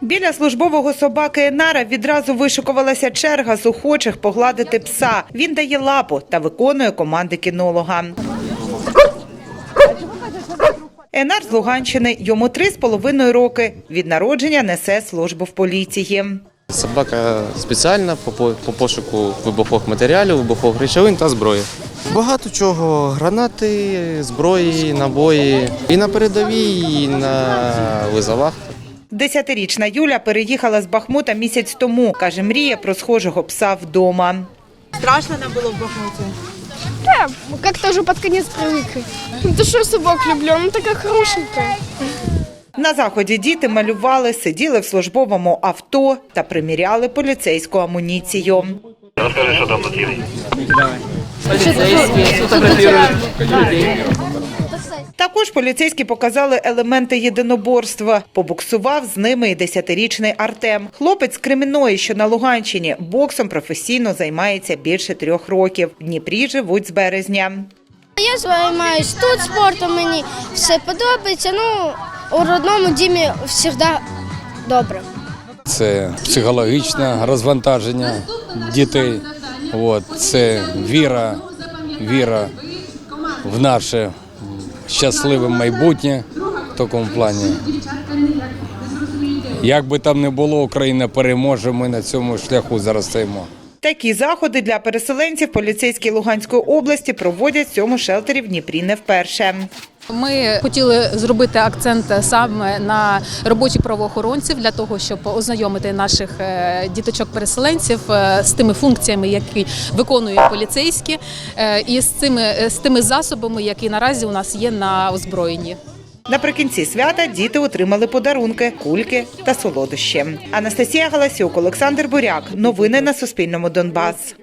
Біля службового собаки Енара відразу вишикувалася черга з охочих погладити пса. Він дає лапу та виконує команди кінолога. Енар з Луганщини, йому три з половиною роки. Від народження несе службу в поліції. Собака спеціальна по, по, по пошуку вибухових матеріалів, вибухових речовин та зброї. Багато чого гранати, зброї, набої і на передовій, і на визовах. Десятирічна Юля переїхала з Бахмута місяць тому. Каже, мріє про схожого пса вдома. Страшно нам було в Бахмуті? Да, как-то уже под конец привыкли. Ну, ты что собак люблю, она такая хорошенькая. На заході діти малювали, сиділи в службовому авто та приміряли поліцейську амуніцію. Розкажи, що там на Також поліцейські показали елементи єдиноборства. Побуксував з ними і десятирічний Артем. Хлопець з Креміної, що на Луганщині, боксом професійно займається більше трьох років. В Дніпрі живуть з березня. Я займаюсь тут спортом, мені все подобається. Ну, у родному дімі завжди добре. Це психологічне розвантаження дітей. От, це віра, віра в наше щасливе майбутнє в такому плані. Як би там не було, Україна переможе, ми на цьому шляху зараз стоїмо. Такі заходи для переселенців поліцейські Луганської області проводять в цьому шелтері в Дніпрі не вперше. Ми хотіли зробити акцент саме на роботі правоохоронців для того, щоб ознайомити наших е, діточок-переселенців е, з тими функціями, які виконують поліцейські, е, і з цими з тими засобами, які наразі у нас є на озброєнні. Наприкінці свята діти отримали подарунки, кульки та солодощі. Анастасія Галасюк, Олександр Буряк. Новини на Суспільному Донбас.